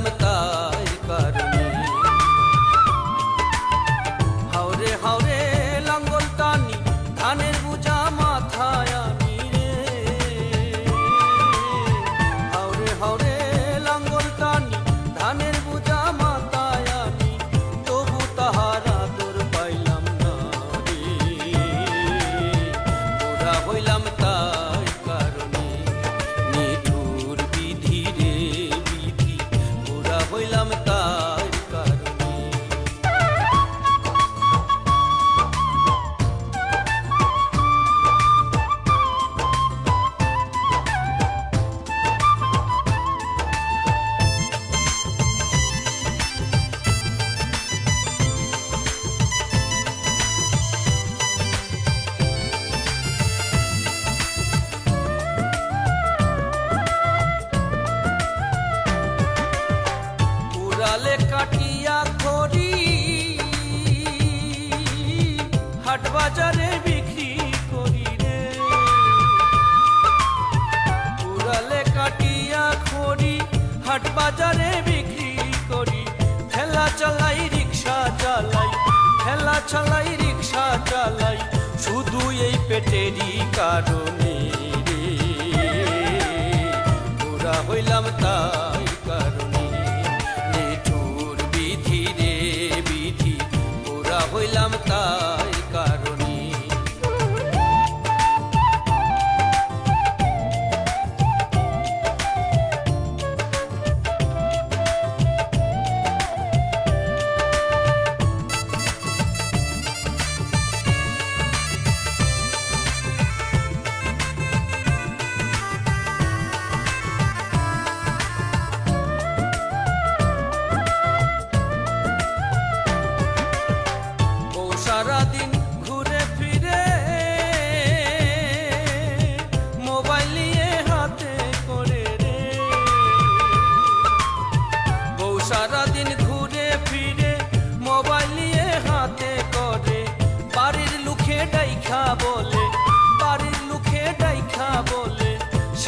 राम का বাজারে বিক্রি করি রে। উড়ালে কাটিয়া খড়ি, হাট বাজারে বিক্রি করি। ঠেলা চালাই, রিক্সা চালাই, ঠেলা চালাই, রিক্সা চালাই। শুধু এই পেটেরই কারণে রে। ওরা হইলাম তা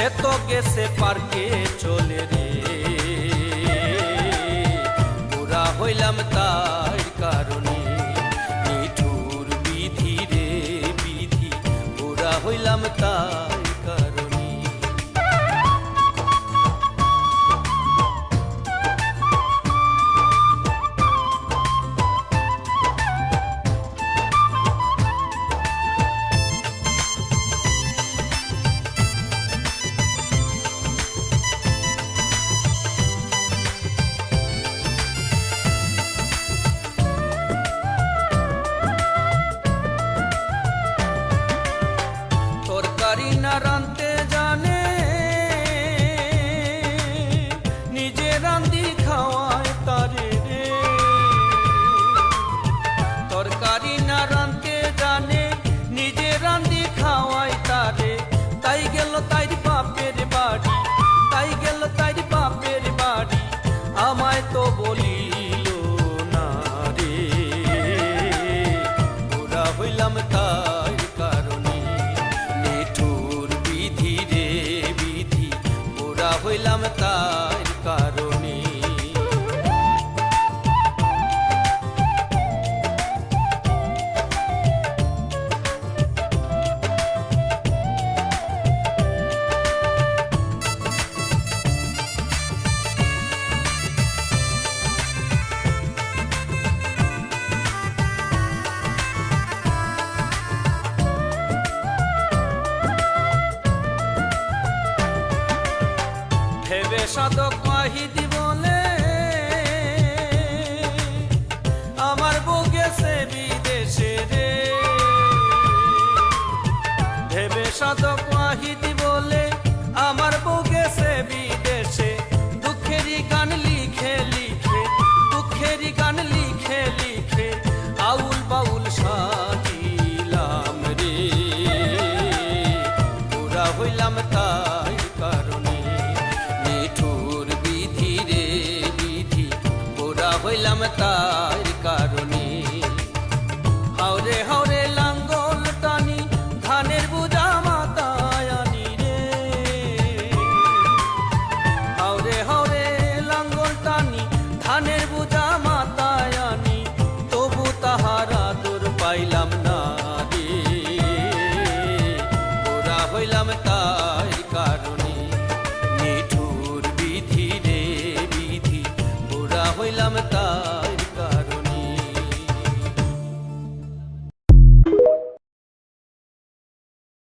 সে তো গেছে পার্কে চলে রে। পুরা হইলাম তার কারণে মিঠুর বিধি রে বিধি। পুরা হইলাম তার शाहिद ಮಾತಾ